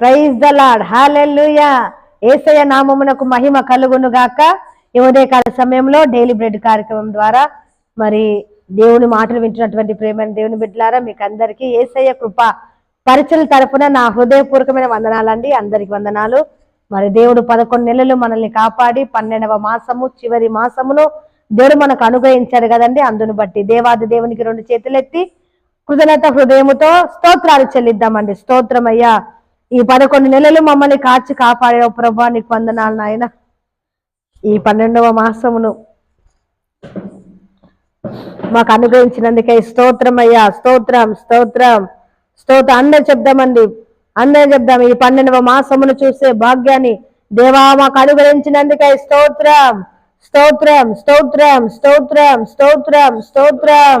Praise the lord hallelujah ఏసయ నామమునకు మహిమ కలుగును గాక. ఈ ఉదయకాల సమయంలో డైలీ బ్రెడ్ కార్యక్రమం ద్వారా మరి దేవుని మాటలు వింటున్నటువంటి ప్రేమైన దేవుని బిడ్డలారా మీకు అందరికీ ఏసయ్య కృప పరిచయం తరపున నా హృదయపూర్వకమైన వందనాలండి. అందరికి వందనాలు. మరి దేవుడు పదకొండు నెలలు మనల్ని కాపాడి పన్నెండవ మాసము చివరి మాసమును దేవుడు మనకు అనుగ్రహించారు కదండి. అందును బట్టి దేవాది దేవునికి రెండు చేతులెత్తి కృతజ్ఞత హృదయముతో స్తోత్రాలు చెల్లిద్దామండి. స్తోత్రమయ్యా. ఈ పదకొండు నెలలు మమ్మల్ని కాచి కాపాడే ప్రభా నీకు వందనాలు నాయన. ఈ పన్నెండవ మాసమును మాకు అనుగ్రహించినందుకే స్తోత్రం అయ్యా స్తోత్రం స్తోత్రం. స్తోత్రం. అందరు చెప్దామండి. అందరు చెప్దాం. ఈ పన్నెండవ మాసమును చూసే భాగ్యాన్ని దేవా మాకు అనుగ్రహించినందుకే స్తోత్రం. స్తోత్రం స్తోత్రం స్తోత్రం స్తోత్రం స్తోత్రం.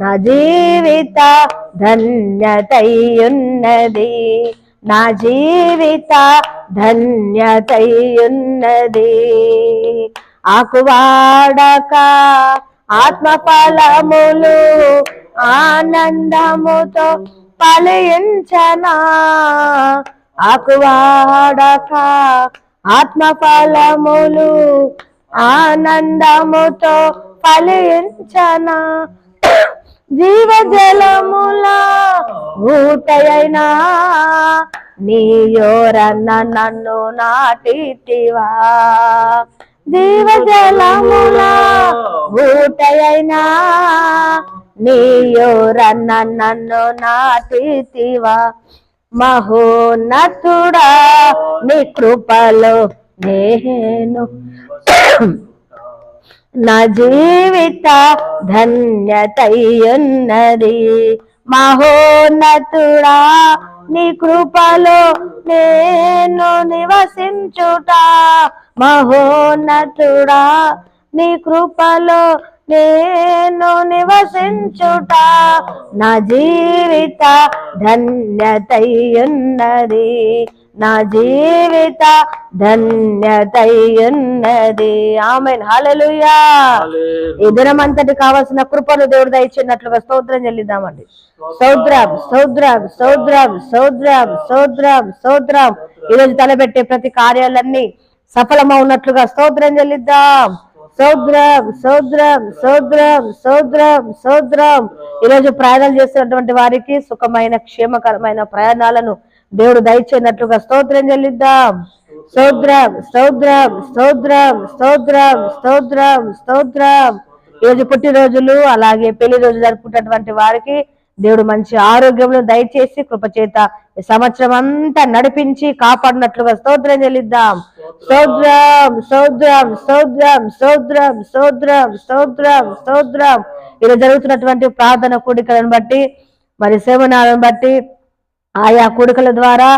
నా జీవిత ధన్యతయున్నది. నా జీవిత ధన్యతయున్నది. ఆకువాడక ఆత్మఫలములు ఆనందముతో ఫలించనా. ఆకువాడక ఆత్మఫలములు ఆనందముతో ఫలించనా. జీవజలముల ఊటయైనా నీయోరన్న నన్ను నాటివా జీవజలముల ఊటయైనా నీయోరన్న నన్ను నాటివా మహోన్నతుడా నీ కృపలో నేను నా జీవిత ధన్యతయున్నది మహోన్నతుడా నీ కృపలో నేను నివసించుట. మహోన్నతుడా నీ కృపలో నేను నివసించుట. నా జీవిత ధన్యతయున్నది నా జీవిత ధన్యతయున్నది. ఆమె హల్లెలూయా. ఈ దినమంతటి కావాల్సిన కృపను దేవుడు దయచినట్లుగా స్తోత్రం చెల్లిద్దామండి. సౌద్రం సౌద్రం సౌద్రం సౌద్రం సౌద్రం సౌద్రం ఈరోజు తలపెట్టే ప్రతి కార్యాలన్నీ సఫలమవునట్లుగా స్తోత్రం చెల్లిద్దాం. సౌద్రం సౌద్రం సౌద్రం సౌద్రం సౌద్రం ఈరోజు ప్రయాణాలు చేస్తున్నటువంటి వారికి సుఖమైన క్షేమకరమైన ప్రయాణాలను దేవుడు దయచేనట్లుగా స్తోత్రం చెల్లిద్దాం. స్తోత్రం స్తోత్రం స్తోత్రం స్తోత్రం స్తోత్రం స్తోత్రం. ఈరోజు పుట్టినరోజులు అలాగే పెళ్ళి రోజు జరుపుకున్నటువంటి వారికి దేవుడు మంచి ఆరోగ్యంలో దయచేసి కృపచేత సంవత్సరం అంతా నడిపించి కాపాడినట్లుగా స్తోత్రం చెల్లిద్దాం. స్తోత్రం స్తోత్రం స్తోత్రం స్తోత్రం స్తోత్రం స్తోత్రం స్తోత్రం. ఈరోజు జరుగుతున్నటువంటి ప్రార్థన కూడికలను బట్టి మరి సేవనాలను బట్టి ఆయా కూడికల ద్వారా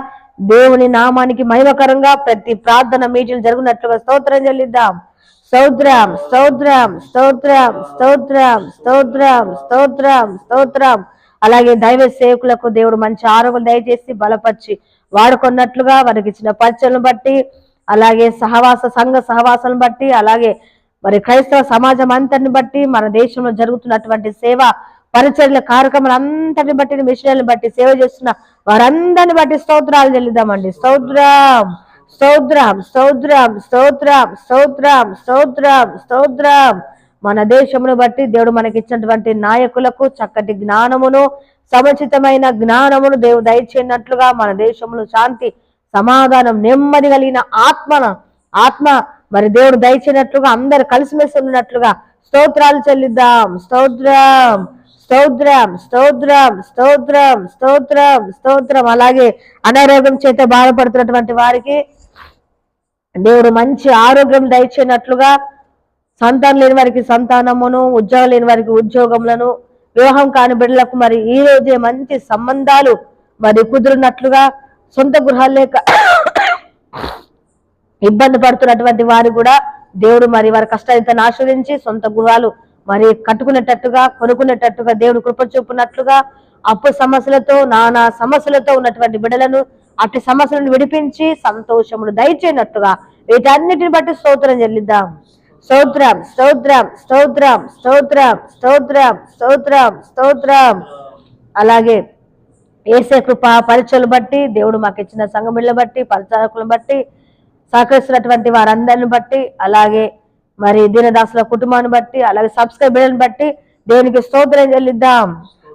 దేవుని నామానికి మహిమకరంగా ప్రతి ప్రార్థన మీటింగ్ జరుగునట్లుగా స్తోత్రం చెల్లిద్దాం. స్తోత్రం స్తోత్రం స్తోత్రం స్తోత్రం స్తోత్రం స్తోత్రం స్తోత్రం. అలాగే దైవ సేవకులకు దేవుడు మంచి ఆరోగ్యం దయచేసి బలపరిచి వాడుకున్నట్లుగా వారికి ఇచ్చిన పరిచయను బట్టి అలాగే సహవాస సంఘ సహవాసాలను బట్టి అలాగే మరి క్రైస్తవ సమాజం అంతటిని బట్టి మన దేశంలో జరుగుతున్నటువంటి సేవ పరిచర్ల కార్యక్రమాలు అంతటిని బట్టి మిషనల్ని బట్టి సేవ చేస్తున్న వారందరిని బట్టి స్తోత్రాలు చెల్లిద్దామండి. స్తోత్రం స్తోత్రం స్తోత్రం స్తోత్రం స్తోత్రం స్తోత్రం స్తోత్రం. మన దేశమును బట్టి దేవుడు మనకి ఇచ్చినటువంటి నాయకులకు చక్కటి జ్ఞానమును సముచితమైన జ్ఞానమును దేవుడు దయచేయనట్లుగా మన దేశంలో శాంతి సమాధానం నెమ్మది కలిగిన ఆత్మన ఆత్మ మరి దేవుడు దయచేనట్లుగా అందరు కలిసిమెలిసి ఉన్నట్లుగా స్తోత్రాలు చెల్లిద్దాం. స్తోత్రం. స్తోత్రం స్తోత్రం స్తోత్రం స్తోత్రం స్తోత్రం. అలాగే అనారోగ్యం చేత బాధపడుతున్నటువంటి వారికి దేవుడు మంచి ఆరోగ్యం దయచేనట్లుగా సంతానం లేని వారికి సంతానమును ఉద్యోగం లేని వారికి ఉద్యోగములను వివాహం కాని బిడ్డలకు మరి ఈ రోజే మంచి సంబంధాలు మరి కుదిరినట్లుగా సొంత గృహాలు లేక ఇబ్బంది పడుతున్నటువంటి వారు కూడా దేవుడు మరి వారి కష్టాన్ని ఆశ్రదించి సొంత గృహాలు మరి కట్టుకునేటట్టుగా కొనుక్కునేటట్టుగా దేవుడు కృప చూపునట్లుగా అప్పు సమస్యలతో నానా సమస్యలతో ఉన్నటువంటి బిడ్డలను అట్టి సమస్యలను విడిపించి సంతోషమును దయచేయనట్టుగా వీటన్నిటిని బట్టి స్తోత్రం చెల్లిద్దాం. స్తోత్రం స్తోత్రం స్తోత్రం స్తోత్రం స్తోత్రం స్తోత్రం స్తోత్రం. అలాగే ఏసే కృప పరిచయలు బట్టి దేవుడు మాకు ఇచ్చిన సంఘమిళ్ళ బట్టి పరిచారకులను బట్టి సహకరిస్తున్నటువంటి వారందరిని బట్టి అలాగే మరి దీనదాసుల కుటుంబాన్ని బట్టి అలాగే సబ్స్క్రైబర్లను బట్టి దేవునికి స్తోత్రం చెల్లిద్దాం.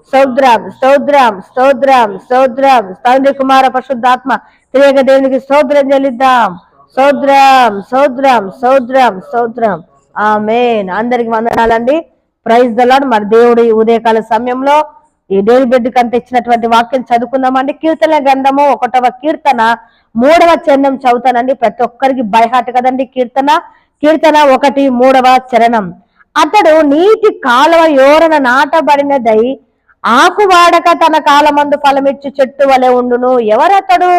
స్తోత్రం స్తోత్రం స్తోత్రం స్తోత్రం. తండ్రి కుమార పరిశుద్ధాత్మ తెలియక దేవునికి స్తోత్రం చెల్లిద్దాం. స్తోత్రం స్తోత్రం స్తోత్రం స్తోత్రం. ఆమెన్. అందరికి వందనాలండి. ప్రైజ్ దలాడు మరి దేవుడు ఈ ఉదయకాల సమయంలో ఈ డేవి బిడ్డ కంత ఇచ్చినటువంటి వాక్యం చదువుకుందామండి. కీర్తన గ్రంథము ఒకటవ కీర్తన మూడవ చరణం చదువుతానండి. ప్రతి ఒక్కరికి బైహాట్ కదండి కీర్తన. కీర్తన ఒకటి మూడవ చరణం. అతడు నీటి కాలువ యోరన నాటబడినదై ఆకువాడక తన కాలమందు ఫలమిచ్చు చెట్టు వలె ఉండును. ఎవరతడు?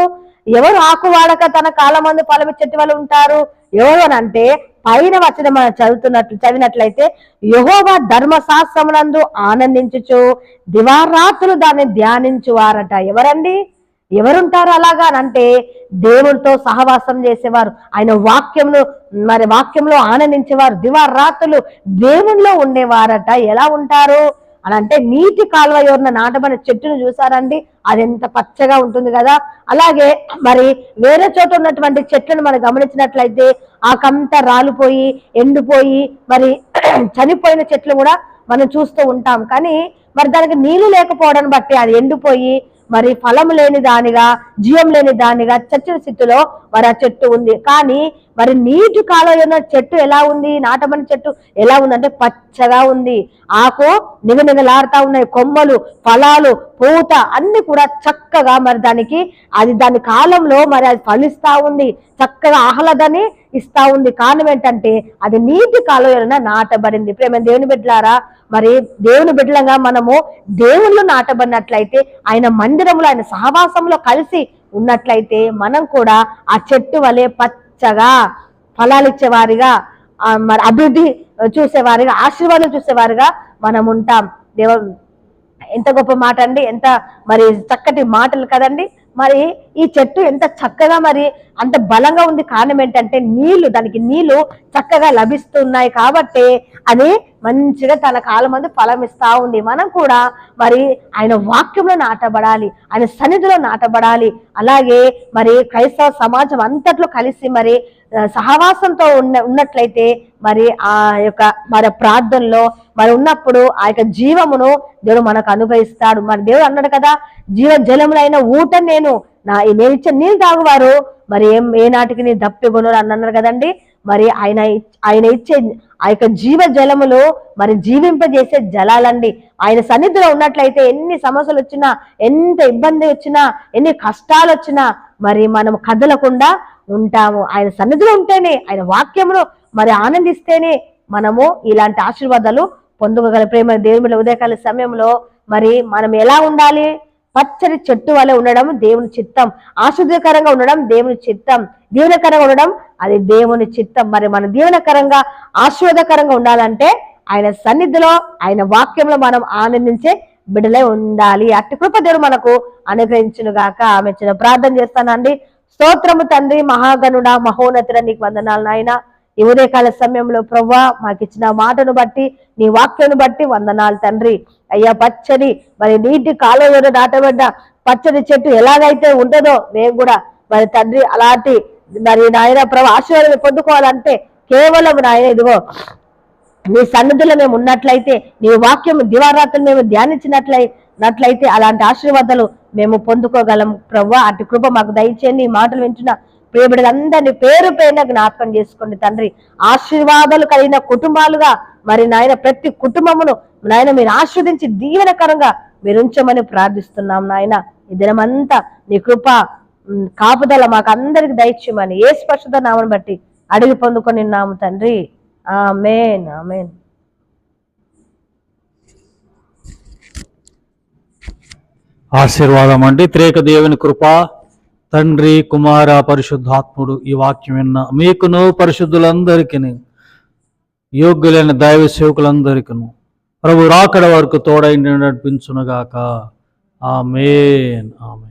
ఎవరు ఆకువాడక తన కాలమందు ఫలమిచ్చు చెట్టు వలె ఉంటారు? ఎవరు అని అంటే పైన వచ్చిన మనం చదువుతున్నట్లు చదివినట్లయితే యహోవా ధర్మశాస్త్రమునందు ఆనందించుచు దివారాత్రులు దాన్ని ధ్యానించువారట. ఎవరండి? ఎవరుంటారు అలాగా అని అంటే దేవునితో సహవాసం చేసేవారు. ఆయన వాక్యంలో మరి వాక్యంలో ఆనందించేవారు. దివారాత్రులు దేవునిలో ఉండేవారట. ఎలా ఉంటారు? అని అంటే నీటి కాలువ ఎవరిన నాటబడిన చెట్టును చూసారండి అది ఎంత పచ్చగా ఉంటుంది కదా. అలాగే మరి వేరే చోట ఉన్నటువంటి చెట్లను మనం గమనించినట్లయితే ఆకంతా రాలిపోయి ఎండిపోయి మరి చనిపోయిన చెట్లు కూడా మనం చూస్తూ ఉంటాం. కానీ మరి దానికి నీళ్ళు లేకపోవడం బట్టి అది ఎండిపోయి మరి ఫలం లేని దానిగా జీవం లేని దానిగా చచ్చిన స్థితిలో మరి ఆ చెట్టు ఉంది. కానీ మరి నీటి కాలం ఉన్న చెట్టు ఎలా ఉంది? నాటమని చెట్టు ఎలా ఉందంటే పచ్చగా ఉంది. ఆకు నిగనిగలాడుతా ఉన్నాయి. కొమ్మలు ఫలాలు పూత అన్ని కూడా చక్కగా మరి దానికి అది దాని కాలంలో మరి అది ఫలిస్తా ఉంది. చక్కగా ఆహ్లాదాన్ని ఇస్తా ఉంది. కారణం ఏంటంటే అది నీటి కాలువలన నాటబడింది. ప్రేమ దేవుని బిడ్డలారా మరి దేవుని బిడ్డలంగా మనము దేవుళ్ళు నాటబడినట్లయితే ఆయన మందిరంలో ఆయన సహవాసంలో కలిసి ఉన్నట్లయితే మనం కూడా ఆ చెట్టు వలె పచ్చగా ఫలాలు ఇచ్చేవారిగా మరి అభివృద్ధి చూసేవారిగా ఆశీర్వాదం చూసేవారిగా మనం ఉంటాం. దేవ ఎంత గొప్ప మాట అండి ఎంత మరి చక్కటి మాటలు కదండి. మరి ఈ చెట్టు ఎంత చక్కగా మరి అంత బలంగా ఉంది కారణం ఏంటంటే నీళ్ళు దానికి నీళ్ళు చక్కగా లభిస్తున్నాయి కాబట్టి అది మంచిగా తన కాలం మంది ఫలం ఇస్తా ఉంది. మనం కూడా మరి ఆయన వాక్యంలో నాటబడాలి ఆయన సన్నిధిలో నాటబడాలి. అలాగే మరి క్రైస్తవ సమాజం అంతట్లో కలిసి మరి సహవాసంతో ఉన్న ఉన్నట్లయితే మరి ఆ యొక్క మరి ప్రార్థనలో మరి ఉన్నప్పుడు ఆ యొక్క జీవమును దేవుడు మనకు అనుగ్రహిస్తాడు. మరి దేవుడు అన్నాడు కదా జీవ జలములైన ఊట నేను నా నేను ఇచ్చే నీళ్ళు తాగువారు. మరి ఏం ఏ నాటికి నీ దప్పిగొను అని అన్నారు కదండి. మరి ఆయన ఆయన ఇచ్చే ఆ యొక్క జీవ జలములు మరి జీవింపజేసే జలాలండి. ఆయన సన్నిధిలో ఉన్నట్లయితే ఎన్ని సమస్యలు వచ్చినా ఎంత ఇబ్బంది వచ్చినా ఎన్ని కష్టాలు వచ్చినా మరి మనం కదలకుండా ఉంటాము. ఆయన సన్నిధిలో ఉంటేనే ఆయన వాక్యమును మరి ఆనందిస్తేనే మనము ఇలాంటి ఆశీర్వాదాలు పొందుకోగల. ప్రేమ దేవుని ఉదయకాల సమయంలో మరి మనం ఎలా ఉండాలి? పచ్చని చెట్టు వలె ఉండడం దేవుని చిత్తం. ఆశుద్ధకరంగా ఉండడం దేవుని చిత్తం. దీవనకరంగా ఉండడం అది దేవుని చిత్తం. మరి మన దీవనకరంగా ఆశీర్వాదకరంగా ఉండాలంటే ఆయన సన్నిధిలో ఆయన వాక్యంలో మనం ఆనందించే బిడలై ఉండాలి. అట్టి కృప దేవుడు మనకు అనుగ్రహించును గాక ఆమె చిన్న ప్రార్థన చేస్తానండి. స్తోత్రము తండ్రి మహాగనుడ మహోన్నతుడ నీకు వందనాలు నాయనా. ఈ ఉదయకాల సమయంలో ప్రవ్వా మాకు ఇచ్చిన మాటను బట్టి నీ వాక్యను బట్టి వందనాలు తండ్రి. అయ్యా పచ్చని మరి నీటి కాలువలో నాటబడ్డ పచ్చని చెట్టు ఎలాగైతే ఉంటుందో మేము కూడా మరి తండ్రి అలాంటి మరి నాయన ప్రభు ఆశీర్వాదం పొందుకోవాలంటే కేవలం నాయన ఇదిగో నీ సన్నిధిలో మేము ఉన్నట్లయితే నీ వాక్యం దివారాత్రులు మేము ధ్యానించినట్లయి నట్లయితే అలాంటి ఆశీర్వాదాలు మేము పొందుకోగలం. ప్రవ్వా అటు కృప మాకు దయచేయండి. ఈ మాటలు వింటున్న ప్రియబిడ్డలందరినీ పేరు పైన జ్ఞాపకం చేసుకోండి తండ్రి. ఆశీర్వాదాలు కలిగిన కుటుంబాలుగా మరి నాయన ప్రతి కుటుంబమును నాయన మీరు ఆస్వాదించి దీవెనకరంగా మీరు ఉంచమని ప్రార్థిస్తున్నాం నాయన. ఈ దినమంతా నీ కృప కాపుదల మాకు అందరికి దయచేయమని ఏ స్పష్టత నామను బట్టి అడిగి పొందుకొని నాము తండ్రి. Amen amen. ఆశీర్వాదం అండి. త్రేక దేవుని కృప తండ్రి కుమార పరిశుద్ధాత్ముడు ఈ వాక్యం విన్న మీకును పరిశుద్ధులందరికీ యోగ్యులైన దైవ సేవకులందరికీ ప్రభు రాకడ వరకు తోడైండి నడిపించునుగాక ఆమె ఆమె